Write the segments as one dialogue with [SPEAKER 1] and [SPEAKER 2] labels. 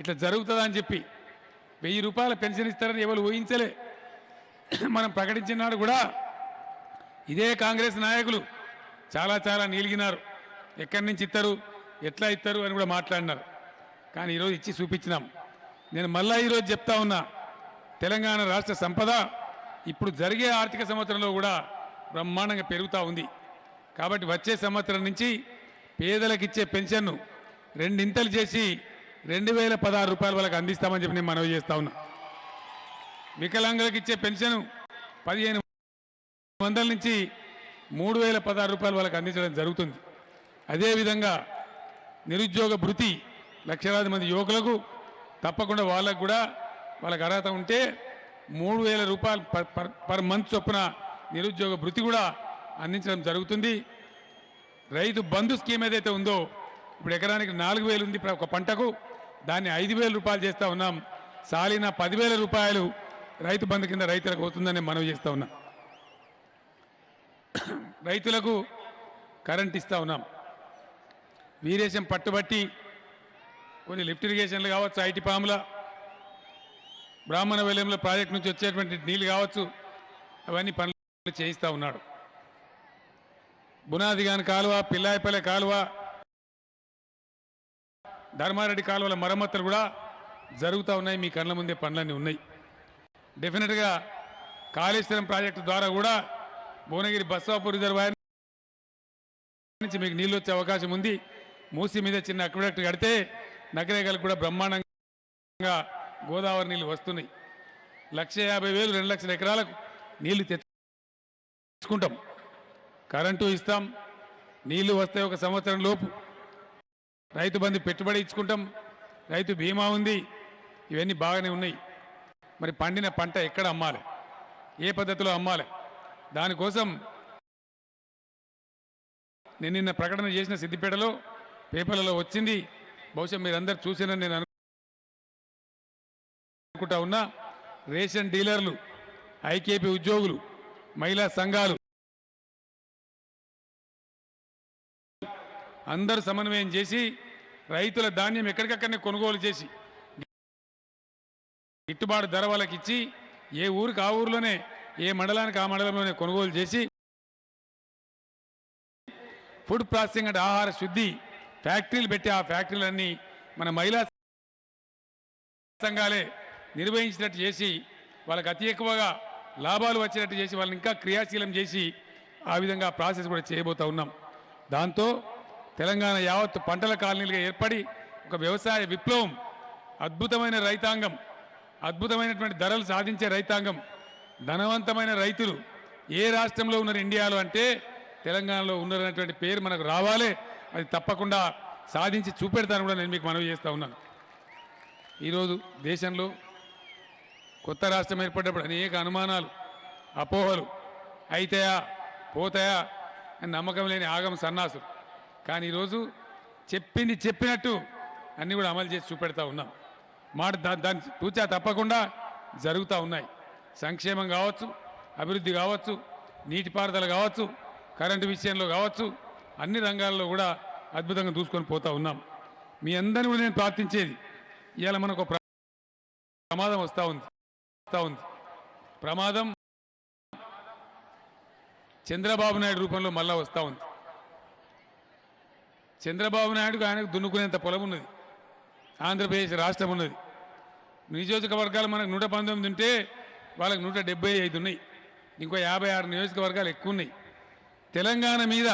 [SPEAKER 1] ఇట్లా జరుగుతుందని చెప్పి వెయ్యి రూపాయల పెన్షన్ ఇస్తారని ఎవరు ఊహించలే. మనం ప్రకటించిన నాడు కూడా ఇదే కాంగ్రెస్ నాయకులు చాలా చాలా నీలిగినారు. ఎక్కడి నుంచి ఇస్తారు ఎట్లా ఇస్తారు అని కూడా మాట్లాడినారు. కానీ ఈరోజు ఇచ్చి చూపించినాం. నేను మళ్ళా ఈరోజు చెప్తా ఉన్నా తెలంగాణ రాష్ట్ర సంపద ఇప్పుడు జరిగే ఆర్థిక సంవత్సరంలో కూడా బ్రహ్మాండంగా పెరుగుతూ ఉంది. కాబట్టి వచ్చే సంవత్సరం నుంచి పేదలకు ఇచ్చే పెన్షన్ను రెండింతలు చేసి రెండు వేల పదహారు రూపాయల వాళ్ళకి అందిస్తామని చెప్పి నేను మనవి చేస్తా ఉన్నా. వికలాంగులకు ఇచ్చే పెన్షన్ పదిహేను వందల నుంచి మూడు వేల పదహారు రూపాయలు వాళ్ళకి అందించడం జరుగుతుంది. అదేవిధంగా నిరుద్యోగ భృతి లక్షలాది మంది యువకులకు తప్పకుండా వాళ్ళకు కూడా వాళ్ళకి అర్హత ఉంటే మూడు వేల రూపాయలు పర్ పర్ పర్ మంత్ చొప్పున నిరుద్యోగ భృతి కూడా అందించడం జరుగుతుంది. రైతు బంధు స్కీమ్ ఏదైతే ఉందో ఇప్పుడు ఎకరానికి నాలుగు వేలు ఉంది ఒక పంటకు. దాన్ని ఐదు వేల రూపాయలు చేస్తూ ఉన్నాం. సాలిన పదివేల రూపాయలు రైతు బంధు కింద రైతులకు అవుతుందని మనవి చేస్తూ ఉన్నాం. రైతులకు కరెంట్ ఇస్తా ఉన్నాం. వీరేశం పట్టుబట్టి కొన్ని లిఫ్ట్ ఇరిగేషన్లు కావచ్చు ఐటీ పాముల బ్రాహ్మణ వెల్యంలో ప్రాజెక్ట్ నుంచి వచ్చేటువంటి నీళ్ళు కావచ్చు అవన్నీ పనులు చేయిస్తూ ఉన్నాడు. బునాదిగాని కాలువ పిల్లాయిపల్లె కాలువ ధర్మారెడ్డి కాలువల మరమ్మతులు కూడా జరుగుతూ ఉన్నాయి. మీ కళ్ళ ముందే పనులన్నీ ఉన్నాయి. డెఫినెట్గా కాళేశ్వరం ప్రాజెక్టు ద్వారా కూడా భువనగిరి బస్సాపూర్ రిజర్వాయర్ నుంచి మీకు నీళ్ళు వచ్చే అవకాశం ఉంది. మూసి మీద చిన్న అక్విడక్ట్ కడితే నగరేగలకు కూడా బ్రహ్మాండంగా గోదావరి నీళ్ళు వస్తున్నాయి. లక్ష యాభై వేలు రెండు లక్షల ఎకరాలకు నీళ్ళు తెచ్చుకుంటాం. కరెంటు ఇస్తాం. నీళ్ళు వస్తే ఒక సంవత్సరం లోపు రైతు బంధు పెట్టుబడి ఇచ్చుకుంటాం. రైతు బీమా ఉంది. ఇవన్నీ బాగానే ఉన్నాయి. మరి పండిన పంట ఎక్కడ అమ్మాలి? ఏ పద్ధతిలో అమ్మాలి? దానికోసం నేను నిన్న ప్రకటన చేసిన సిద్దిపేటలో పేపర్లలో వచ్చింది. బహుశా మీరందరూ చూసినని నేను అనుకుంటా ఉన్నా. రేషన్ డీలర్లు ఐకేపీ ఉద్యోగులు మహిళా సంఘాలు అందరూ సమన్వయం చేసి రైతుల ధాన్యం ఎక్కడికక్కడనే కొనుగోలు చేసి గిట్టుబాటు ధర వాళ్ళకి ఇచ్చి ఏ ఊరికి ఆ ఊరిలోనే ఏ మండలానికి ఆ మండలంలోనే కొనుగోలు చేసి ఫుడ్ ప్రాసెసింగ్ అండ్ ఆహార శుద్ధి ఫ్యాక్టరీలు పెట్టి ఆ ఫ్యాక్టరీలన్నీ మన మహిళా సంఘాలే నిర్వహించినట్టు చేసి వాళ్ళకి అతి ఎక్కువగా లాభాలు వచ్చేటట్టు చేసి వాళ్ళని ఇంకా క్రియాశీలం చేసి ఆ విధంగా ప్రాసెస్ కూడా చేయబోతా ఉన్నాం. దాంతో తెలంగాణ యావత్తు పంటల కాలనీలుగా ఏర్పడి ఒక వ్యవసాయ విప్లవం అద్భుతమైన రైతాంగం అద్భుతమైనటువంటి ధరలు సాధించే రైతాంగం ధనవంతమైన రైతులు ఏ రాష్ట్రంలో ఉన్నారు ఇండియాలో అంటే తెలంగాణలో ఉన్నారనేటువంటి పేరు మనకు రావాలి. అది తప్పకుండా సాధించి చూపెడతాను కూడా నేను మీకు మనవి చేస్తూ ఉన్నాను. ఈరోజు దేశంలో కొత్త రాష్ట్రం ఏర్పడ్డప్పుడు అనేక అనుమానాలు అపోహలు అయితాయా పోతాయా అని నమ్మకం లేని ఆగమ సన్నాసులు. కానీ ఈరోజు చెప్పింది చెప్పినట్టు అన్నీ కూడా అమలు చేసి చూపెడతా ఉన్నాం. మాట దా- దాన్ని తూచా తప్పకుండా జరుగుతూ ఉన్నాయి. సంక్షేమం కావచ్చు అభివృద్ధి కావచ్చు నీటిపారుదల కావచ్చు కరెంటు విషయంలో కావచ్చు అన్ని రంగాల్లో కూడా అద్భుతంగా దూసుకొని పోతా ఉన్నాం. మీ అందరిని కూడా నేను ప్రార్థించేది ఇవాళ మనకు ఒక ప్రమాదం వస్తూ ఉంది వస్తూ ఉంది. ప్రమాదం చంద్రబాబు నాయుడు రూపంలో మళ్ళా వస్తూ ఉంది. చంద్రబాబు నాయుడుకు ఆయనకు దున్నుకునేంత పొలం ఉన్నది ఆంధ్రప్రదేశ్ రాష్ట్రం ఉన్నది నియోజకవర్గాలు మనకు నూట పంతొమ్మిది ఉంటే వాళ్ళకి నూట డెబ్బై ఐదు ఉన్నాయి. ఇంకో యాభై ఆరు నియోజకవర్గాలు ఎక్కువ ఉన్నాయి. తెలంగాణ మీద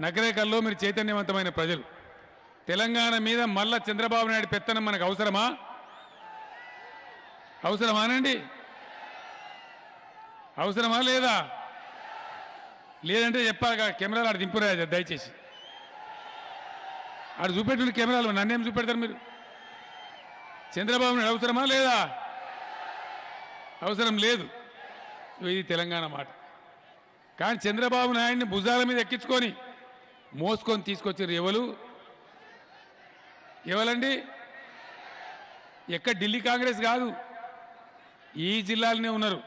[SPEAKER 1] నగరేకల్లో మీరు చైతన్యవంతమైన ప్రజలు. తెలంగాణ మీద మళ్ళా చంద్రబాబు నాయుడు పెత్తనం మనకు అవసరమా? అవసరమానండి అవసరమా లేదా? లేదంటే చెప్పాలి కదా, కెమెరాలు ఆడ దింపురా దయచేసి. అక్కడ చూపెట్టిన కెమెరాలు నన్నేం చూపెడతారు మీరు? చంద్రబాబు నాయుడు అవసరమా లేదా? అవసరం లేదు. ఇది తెలంగాణ మాట. కానీ చంద్రబాబు నాయుడిని భుజాల మీద ఎక్కించుకొని మోసుకొని తీసుకొచ్చారు ఎవరు? ఎవరండి? ఎక్కడ? ఢిల్లీ కాంగ్రెస్ కాదు. ఈ జిల్లాలోనే ఉన్నారు.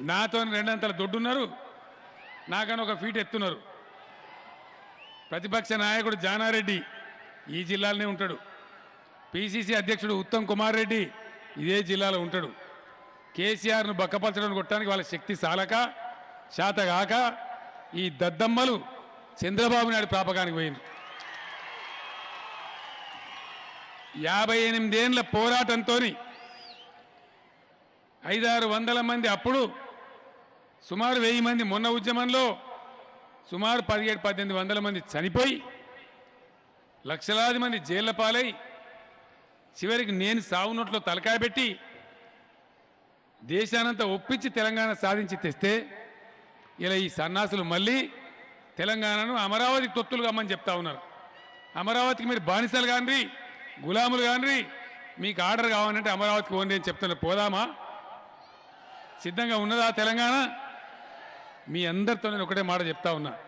[SPEAKER 1] నాతో రెండంతల దొడ్డున్నారు. నాకని ఒక ఫీట్ ఎత్తున్నారు. ప్రతిపక్ష నాయకుడు జానారెడ్డి ఈ జిల్లాలోనే ఉంటాడు. పిసిసి అధ్యక్షుడు ఉత్తమ్ కుమార్ రెడ్డి ఇదే జిల్లాలో ఉంటాడు. కేసీఆర్ను బక్కపరచడం కొట్టడానికి వాళ్ళ శక్తి సాలక శాతగాక ఈ దద్దమ్మలు చంద్రబాబు నాయుడు ప్రాపకానికి పోయింది యాభై ఎనిమిదేళ్ళ పోరాటంతో ఐదారు వందల మంది అప్పుడు సుమారు వెయ్యి మంది మొన్న ఉద్యమంలో సుమారు పదిహేడు పద్దెనిమిది వందల మంది చనిపోయి లక్షలాది మంది జైళ్ళ పాలై చివరికి నేను సావునోట్లో తలకాయ పెట్టి దేశానంతా ఒప్పించి తెలంగాణ సాధించి తెస్తే ఇలా ఈ సన్నాసులు మళ్ళీ తెలంగాణను అమరావతి తొత్తులు కమ్మని చెప్తా ఉన్నారు. అమరావతికి మీరు బానిసలు కానీ గులాములు కానీ మీకు ఆర్డర్ కావాలంటే అమరావతికి పోండి అని చెప్తున్నారు. పోదామా? సిద్ధంగా ఉన్నదా తెలంగాణ? మీ అందరితో నేను ఒకటే మాట చెప్తా ఉన్నా.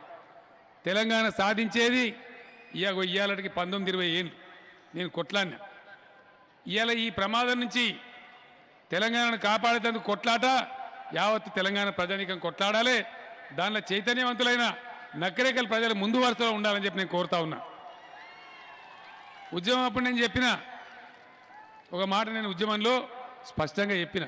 [SPEAKER 1] తెలంగాణ సాధించేది ఇక ఇయ్యాలటికి పంతొమ్మిది ఇరవై ఏళ్ళు నేను కొట్లాడినా. ఇవాళ ఈ ప్రమాదం నుంచి తెలంగాణను కాపాడేటందుకు కొట్లాట యావత్ తెలంగాణ ప్రజానీకం కొట్లాడాలి. దానిలో చైతన్యవంతులైన నక్కరేకల ప్రజలు ముందు వరుసలో ఉండాలని చెప్పి నేను కోరుతా ఉన్నా. ఉద్యమం అప్పుడు నేను చెప్పిన. ఒక మాట నేను ఉద్యమంలో స్పష్టంగా చెప్పిన.